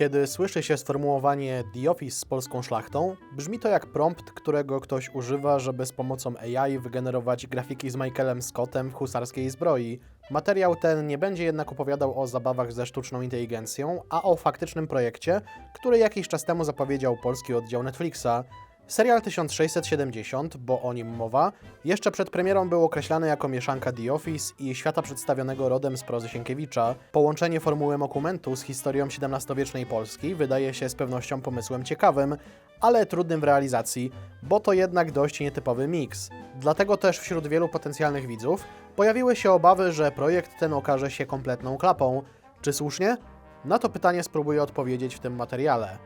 Kiedy słyszy się sformułowanie The Office z polską szlachtą, brzmi to jak prompt, którego ktoś używa, żeby z pomocą AI wygenerować grafiki z Michaelem Scottem w husarskiej zbroi. Materiał ten nie będzie jednak opowiadał o zabawach ze sztuczną inteligencją, a o faktycznym projekcie, który jakiś czas temu zapowiedział polski oddział Netflixa. Serial 1670, bo o nim mowa, jeszcze przed premierą był określany jako mieszanka The Office i świata przedstawionego rodem z prozy Sienkiewicza. Połączenie formuły dokumentu z historią XVII-wiecznej Polski wydaje się z pewnością pomysłem ciekawym, ale trudnym w realizacji, bo to jednak dość nietypowy miks. Dlatego też wśród wielu potencjalnych widzów pojawiły się obawy, że projekt ten okaże się kompletną klapą. Czy słusznie? Na to pytanie spróbuję odpowiedzieć w tym materiale.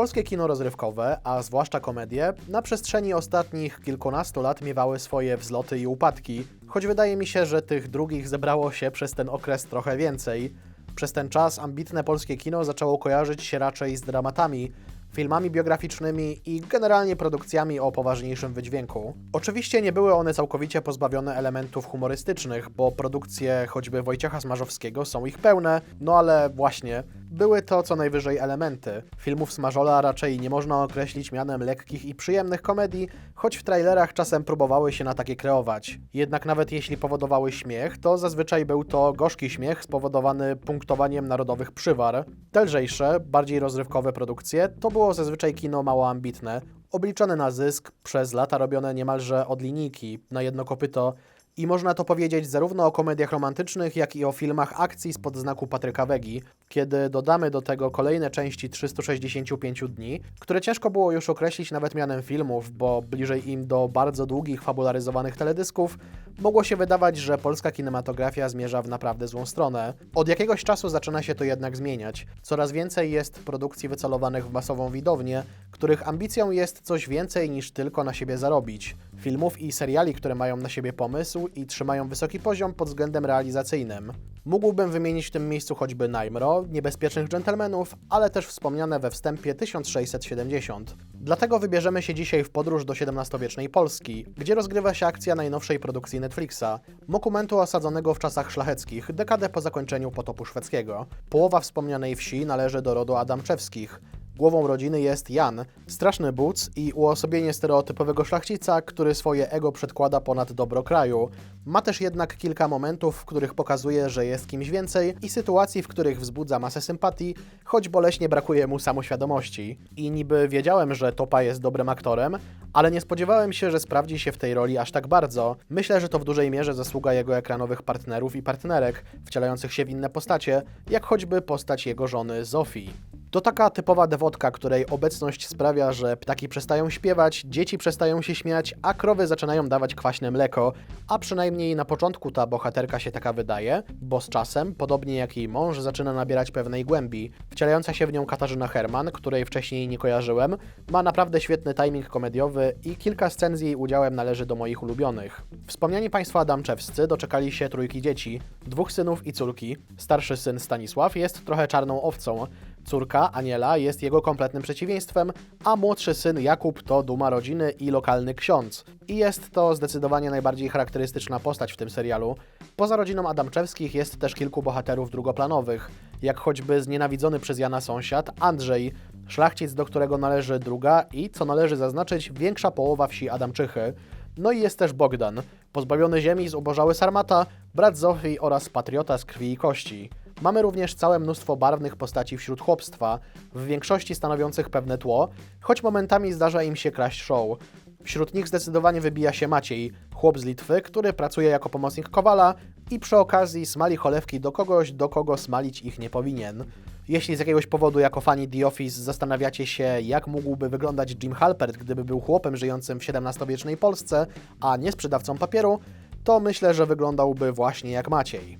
Polskie kino rozrywkowe, a zwłaszcza komedie, na przestrzeni ostatnich kilkunastu lat miewały swoje wzloty i upadki, choć wydaje mi się, że tych drugich zebrało się przez ten okres trochę więcej. Przez ten czas ambitne polskie kino zaczęło kojarzyć się raczej z dramatami, filmami biograficznymi i generalnie produkcjami o poważniejszym wydźwięku. Oczywiście nie były one całkowicie pozbawione elementów humorystycznych, bo produkcje choćby Wojciecha Smarzowskiego są ich pełne, no ale właśnie, były to co najwyżej elementy. Filmów Smażola raczej nie można określić mianem lekkich i przyjemnych komedii, choć w trailerach czasem próbowały się na takie kreować. Jednak nawet jeśli powodowały śmiech, to zazwyczaj był to gorzki śmiech spowodowany punktowaniem narodowych przywar. Te lżejsze, bardziej rozrywkowe produkcje to było zazwyczaj kino mało ambitne, obliczone na zysk, przez lata robione niemalże od linijki, na jedno kopyto, i można to powiedzieć zarówno o komediach romantycznych, jak i o filmach akcji spod znaku Patryka Wegi, kiedy dodamy do tego kolejne części 365 dni, które ciężko było już określić nawet mianem filmów, bo bliżej im do bardzo długich, fabularyzowanych teledysków, mogło się wydawać, że polska kinematografia zmierza w naprawdę złą stronę. Od jakiegoś czasu zaczyna się to jednak zmieniać. Coraz więcej jest produkcji wycelowanych w masową widownię, których ambicją jest coś więcej niż tylko na siebie zarobić. Filmów i seriali, które mają na siebie pomysł i trzymają wysoki poziom pod względem realizacyjnym. Mógłbym wymienić w tym miejscu choćby Najmro, Niebezpiecznych Dżentelmenów, ale też wspomniane we wstępie 1670. Dlatego wybierzemy się dzisiaj w podróż do XVII-wiecznej Polski, gdzie rozgrywa się akcja najnowszej produkcji Netflixa, dokumentu osadzonego w czasach szlacheckich, dekadę po zakończeniu potopu szwedzkiego. Połowa wspomnianej wsi należy do rodu Adamczewskich. Głową rodziny jest Jan, straszny buc i uosobienie stereotypowego szlachcica, który swoje ego przedkłada ponad dobro kraju. Ma też jednak kilka momentów, w których pokazuje, że jest kimś więcej i sytuacji, w których wzbudza masę sympatii, choć boleśnie brakuje mu samoświadomości. I niby wiedziałem, że Topa jest dobrym aktorem, ale nie spodziewałem się, że sprawdzi się w tej roli aż tak bardzo. Myślę, że to w dużej mierze zasługa jego ekranowych partnerów i partnerek, wcielających się w inne postacie, jak choćby postać jego żony Zofii. To taka typowa dewotka, której obecność sprawia, że ptaki przestają śpiewać, dzieci przestają się śmiać, a krowy zaczynają dawać kwaśne mleko, a przynajmniej na początku ta bohaterka się taka wydaje, bo z czasem, podobnie jak jej mąż, zaczyna nabierać pewnej głębi. Wcielająca się w nią Katarzyna Herman, której wcześniej nie kojarzyłem, ma naprawdę świetny timing komediowy i kilka scen z jej udziałem należy do moich ulubionych. Wspomniani Państwo Adamczewscy doczekali się trójki dzieci, dwóch synów i córki. Starszy syn Stanisław jest trochę czarną owcą, Córka, Aniela, jest jego kompletnym przeciwieństwem, a młodszy syn Jakub to duma rodziny i lokalny ksiądz. I jest to zdecydowanie najbardziej charakterystyczna postać w tym serialu. Poza rodziną Adamczewskich jest też kilku bohaterów drugoplanowych, jak choćby znienawidzony przez Jana sąsiad Andrzej, szlachcic, do którego należy druga i, co należy zaznaczyć, większa połowa wsi Adamczychy. No i jest też Bogdan, pozbawiony ziemi zubożały Sarmata, brat Zofii oraz patriota z krwi i kości. Mamy również całe mnóstwo barwnych postaci wśród chłopstwa, w większości stanowiących pewne tło, choć momentami zdarza im się kraść show. Wśród nich zdecydowanie wybija się Maciej, chłop z Litwy, który pracuje jako pomocnik Kowala i przy okazji smali cholewki do kogoś, do kogo smalić ich nie powinien. Jeśli z jakiegoś powodu jako fani The Office zastanawiacie się, jak mógłby wyglądać Jim Halpert, gdyby był chłopem żyjącym w XVII-wiecznej Polsce, a nie sprzedawcą papieru, to myślę, że wyglądałby właśnie jak Maciej.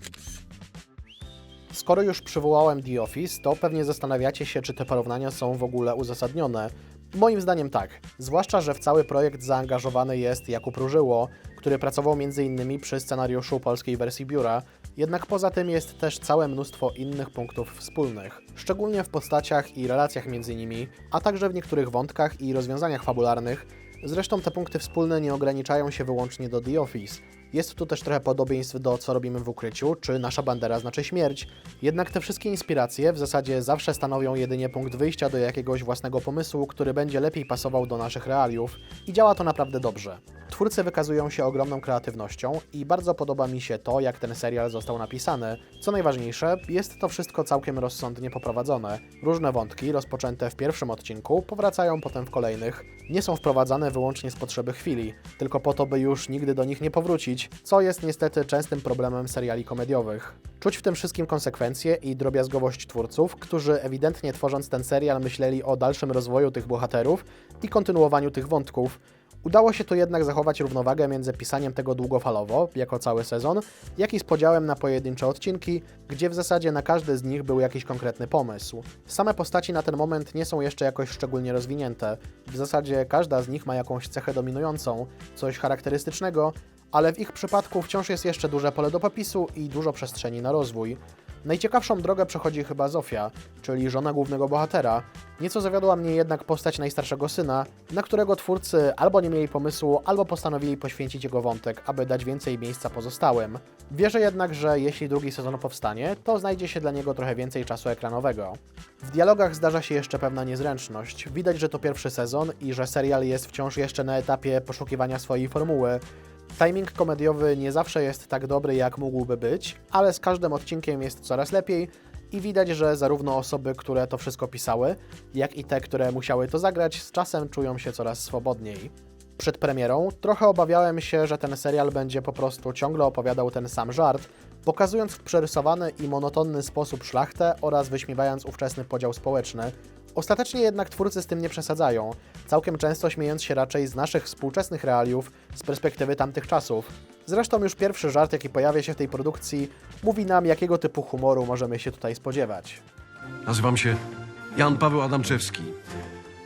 Skoro już przywołałem The Office, to pewnie zastanawiacie się, czy te porównania są w ogóle uzasadnione. Moim zdaniem tak, zwłaszcza, że w cały projekt zaangażowany jest Jakub Różyło, który pracował m.in. przy scenariuszu polskiej wersji biura, jednak poza tym jest też całe mnóstwo innych punktów wspólnych, szczególnie w postaciach i relacjach między nimi, a także w niektórych wątkach i rozwiązaniach fabularnych, Zresztą te punkty wspólne nie ograniczają się wyłącznie do The Office. Jest tu też trochę podobieństw do Co robimy w ukryciu, czy Nasza bandera znaczy śmierć. Jednak te wszystkie inspiracje w zasadzie zawsze stanowią jedynie punkt wyjścia do jakiegoś własnego pomysłu, który będzie lepiej pasował do naszych realiów i działa to naprawdę dobrze. Twórcy wykazują się ogromną kreatywnością i bardzo podoba mi się to, jak ten serial został napisany. Co najważniejsze, jest to wszystko całkiem rozsądnie poprowadzone. Różne wątki, rozpoczęte w pierwszym odcinku, powracają potem w kolejnych. Nie są wprowadzane wyłącznie z potrzeby chwili, tylko po to, by już nigdy do nich nie powrócić, co jest niestety częstym problemem seriali komediowych. Czuć w tym wszystkim konsekwencje i drobiazgowość twórców, którzy ewidentnie tworząc ten serial myśleli o dalszym rozwoju tych bohaterów i kontynuowaniu tych wątków. Udało się tu jednak zachować równowagę między pisaniem tego długofalowo, jako cały sezon, jak i z podziałem na pojedyncze odcinki, gdzie w zasadzie na każdy z nich był jakiś konkretny pomysł. Same postaci na ten moment nie są jeszcze jakoś szczególnie rozwinięte. W zasadzie każda z nich ma jakąś cechę dominującą, coś charakterystycznego, ale w ich przypadku wciąż jest jeszcze duże pole do popisu i dużo przestrzeni na rozwój. Najciekawszą drogę przechodzi chyba Zofia, czyli żona głównego bohatera. Nieco zawiodła mnie jednak postać najstarszego syna, na którego twórcy albo nie mieli pomysłu, albo postanowili poświęcić jego wątek, aby dać więcej miejsca pozostałym. Wierzę jednak, że jeśli drugi sezon powstanie, to znajdzie się dla niego trochę więcej czasu ekranowego. W dialogach zdarza się jeszcze pewna niezręczność. Widać, że to pierwszy sezon i że serial jest wciąż jeszcze na etapie poszukiwania swojej formuły. Timing komediowy nie zawsze jest tak dobry, jak mógłby być, ale z każdym odcinkiem jest coraz lepiej i widać, że zarówno osoby, które to wszystko pisały, jak i te, które musiały to zagrać, z czasem czują się coraz swobodniej. Przed premierą trochę obawiałem się, że ten serial będzie po prostu ciągle opowiadał ten sam żart, pokazując w przerysowany i monotonny sposób szlachtę oraz wyśmiewając ówczesny podział społeczny. Ostatecznie jednak twórcy z tym nie przesadzają, całkiem często śmiejąc się raczej z naszych współczesnych realiów z perspektywy tamtych czasów. Zresztą już pierwszy żart, jaki pojawia się w tej produkcji, mówi nam, jakiego typu humoru możemy się tutaj spodziewać. Nazywam się Jan Paweł Adamczewski,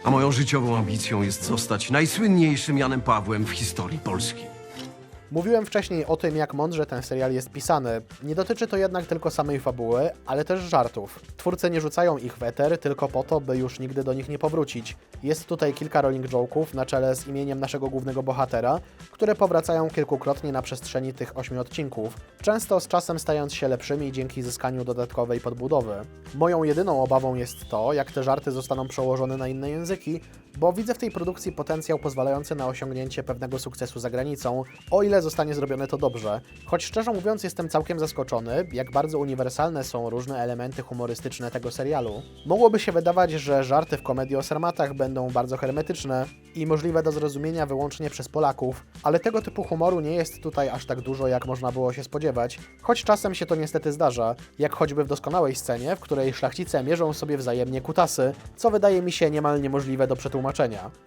a moją życiową ambicją jest zostać najsłynniejszym Janem Pawłem w historii Polski. Mówiłem wcześniej o tym, jak mądrze ten serial jest pisany. Nie dotyczy to jednak tylko samej fabuły, ale też żartów. Twórcy nie rzucają ich w eter tylko po to, by już nigdy do nich nie powrócić. Jest tutaj kilka rolling joke'ów na czele z imieniem naszego głównego bohatera, które powracają kilkukrotnie na przestrzeni tych ośmiu odcinków, często z czasem stając się lepszymi dzięki zyskaniu dodatkowej podbudowy. Moją jedyną obawą jest to, jak te żarty zostaną przełożone na inne języki, bo widzę w tej produkcji potencjał pozwalający na osiągnięcie pewnego sukcesu za granicą, o ile zostanie zrobione to dobrze. Choć szczerze mówiąc jestem całkiem zaskoczony, jak bardzo uniwersalne są różne elementy humorystyczne tego serialu. Mogłoby się wydawać, że żarty w komedii o sarmatach będą bardzo hermetyczne i możliwe do zrozumienia wyłącznie przez Polaków, ale tego typu humoru nie jest tutaj aż tak dużo, jak można było się spodziewać, choć czasem się to niestety zdarza, jak choćby w doskonałej scenie, w której szlachcice mierzą sobie wzajemnie kutasy, co wydaje mi się niemal niemożliwe do przetłumaczenia.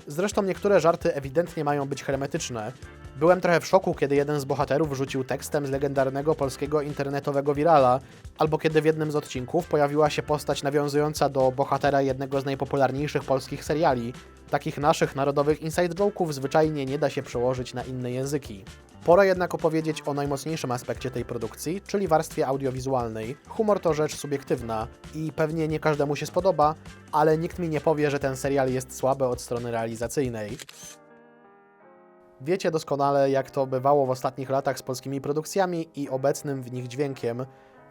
Zresztą niektóre żarty ewidentnie mają być hermetyczne. Byłem trochę w szoku, kiedy jeden z bohaterów rzucił tekstem z legendarnego polskiego internetowego wirala, albo kiedy w jednym z odcinków pojawiła się postać nawiązująca do bohatera jednego z najpopularniejszych polskich seriali. Takich naszych narodowych inside joke'ów zwyczajnie nie da się przełożyć na inne języki. Pora jednak opowiedzieć o najmocniejszym aspekcie tej produkcji, czyli warstwie audiowizualnej. Humor to rzecz subiektywna i pewnie nie każdemu się spodoba, ale nikt mi nie powie, że ten serial jest słaby od strony realizacyjnej. Wiecie doskonale, jak to bywało w ostatnich latach z polskimi produkcjami i obecnym w nich dźwiękiem.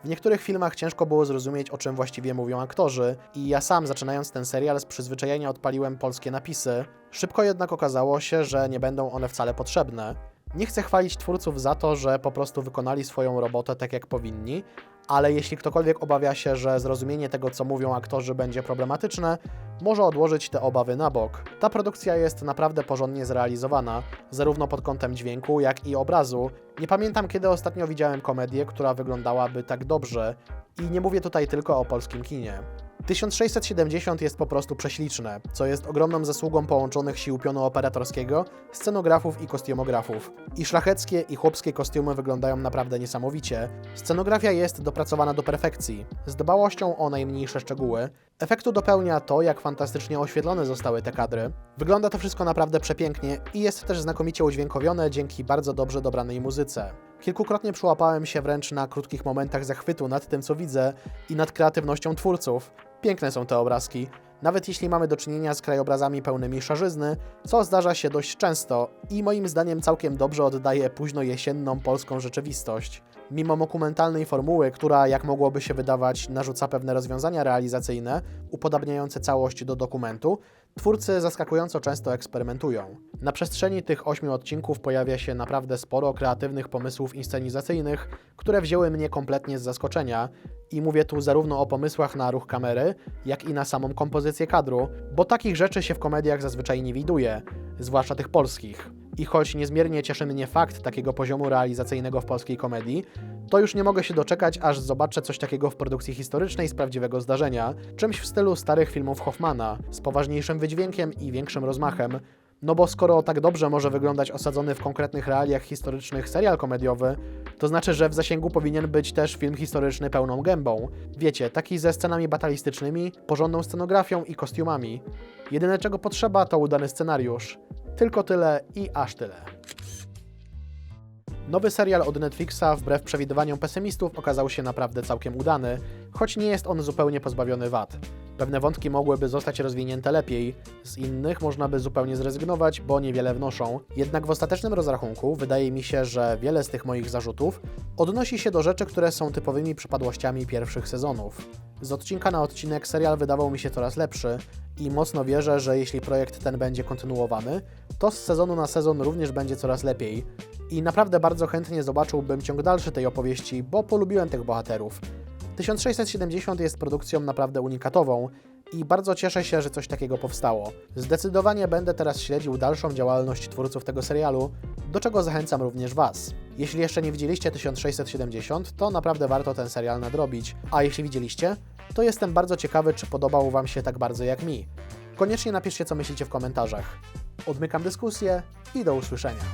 W niektórych filmach ciężko było zrozumieć, o czym właściwie mówią aktorzy, i ja sam, zaczynając ten serial, z przyzwyczajenia odpaliłem polskie napisy. Szybko jednak okazało się, że nie będą one wcale potrzebne. Nie chcę chwalić twórców za to, że po prostu wykonali swoją robotę tak jak powinni, ale jeśli ktokolwiek obawia się, że zrozumienie tego, co mówią aktorzy, będzie problematyczne, może odłożyć te obawy na bok. Ta produkcja jest naprawdę porządnie zrealizowana, zarówno pod kątem dźwięku, jak i obrazu. Nie pamiętam, kiedy ostatnio widziałem komedię, która wyglądałaby tak dobrze, i nie mówię tutaj tylko o polskim kinie. 1670 jest po prostu prześliczne, co jest ogromną zasługą połączonych sił pionu operatorskiego, scenografów i kostiumografów. I szlacheckie i chłopskie kostiumy wyglądają naprawdę niesamowicie. Scenografia jest dopracowana do perfekcji, z dbałością o najmniejsze szczegóły. Efektu dopełnia to, jak fantastycznie oświetlone zostały te kadry. Wygląda to wszystko naprawdę przepięknie i jest też znakomicie udźwiękowione dzięki bardzo dobrze dobranej muzyce. Kilkukrotnie przyłapałem się wręcz na krótkich momentach zachwytu nad tym, co widzę i nad kreatywnością twórców. Piękne są te obrazki. nawet jeśli mamy do czynienia z krajobrazami pełnymi szarzyzny, co zdarza się dość często i moim zdaniem całkiem dobrze oddaje późno jesienną polską rzeczywistość. Mimo dokumentalnej formuły, która, jak mogłoby się wydawać, narzuca pewne rozwiązania realizacyjne, upodabniające całość do dokumentu, twórcy zaskakująco często eksperymentują. Na przestrzeni tych ośmiu odcinków pojawia się naprawdę sporo kreatywnych pomysłów inscenizacyjnych, które wzięły mnie kompletnie z zaskoczenia. I mówię tu zarówno o pomysłach na ruch kamery, jak i na samą kompozycję kadru, bo takich rzeczy się w komediach zazwyczaj nie widuje, zwłaszcza tych polskich. I choć niezmiernie cieszy mnie fakt takiego poziomu realizacyjnego w polskiej komedii, to już nie mogę się doczekać, aż zobaczę coś takiego w produkcji historycznej z prawdziwego zdarzenia, czymś w stylu starych filmów Hoffmana, z poważniejszym wydźwiękiem i większym rozmachem. No bo skoro tak dobrze może wyglądać osadzony w konkretnych realiach historycznych serial komediowy, to znaczy, że w zasięgu powinien być też film historyczny pełną gębą. Wiecie, taki ze scenami batalistycznymi, porządną scenografią i kostiumami. Jedyne czego potrzeba to udany scenariusz. Tylko tyle i aż tyle. Nowy serial od Netflixa, wbrew przewidywaniom pesymistów, okazał się naprawdę całkiem udany, choć nie jest on zupełnie pozbawiony wad. Pewne wątki mogłyby zostać rozwinięte lepiej, z innych można by zupełnie zrezygnować, bo niewiele wnoszą. Jednak w ostatecznym rozrachunku wydaje mi się, że wiele z tych moich zarzutów odnosi się do rzeczy, które są typowymi przypadłościami pierwszych sezonów. Z odcinka na odcinek serial wydawał mi się coraz lepszy i mocno wierzę, że jeśli projekt ten będzie kontynuowany, to z sezonu na sezon również będzie coraz lepiej. I naprawdę bardzo chętnie zobaczyłbym ciąg dalszy tej opowieści, bo polubiłem tych bohaterów. 1670 jest produkcją naprawdę unikatową i bardzo cieszę się, że coś takiego powstało. Zdecydowanie będę teraz śledził dalszą działalność twórców tego serialu, do czego zachęcam również Was. Jeśli jeszcze nie widzieliście 1670, to naprawdę warto ten serial nadrobić, a jeśli widzieliście, to jestem bardzo ciekawy, czy podobał Wam się tak bardzo jak mi. Koniecznie napiszcie, co myślicie w komentarzach. Odmykam dyskusję i do usłyszenia.